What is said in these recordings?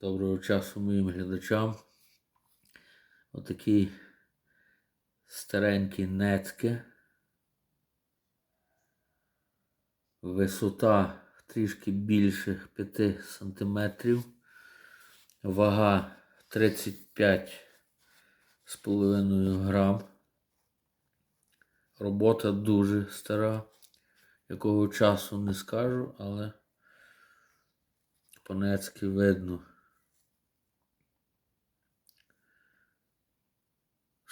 Доброго часу моїм глядачам. Отакий старенький нецьке. Висота трішки більше 5 сантиметрів. Вага 35 з половиною грам. Робота дуже стара. Якого часу не скажу, але по-нецьки видно.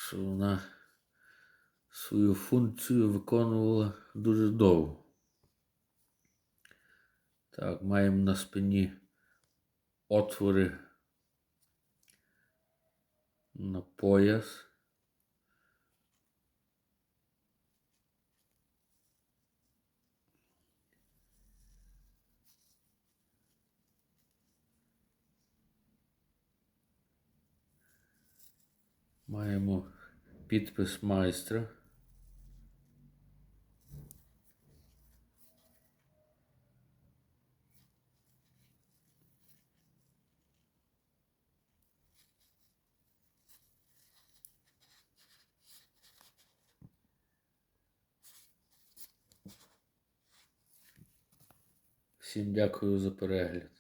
Що вона свою функцію виконувала дуже довго. Так, маємо на спині отвори на пояс. Маємо підпис майстра. Всім дякую за перегляд.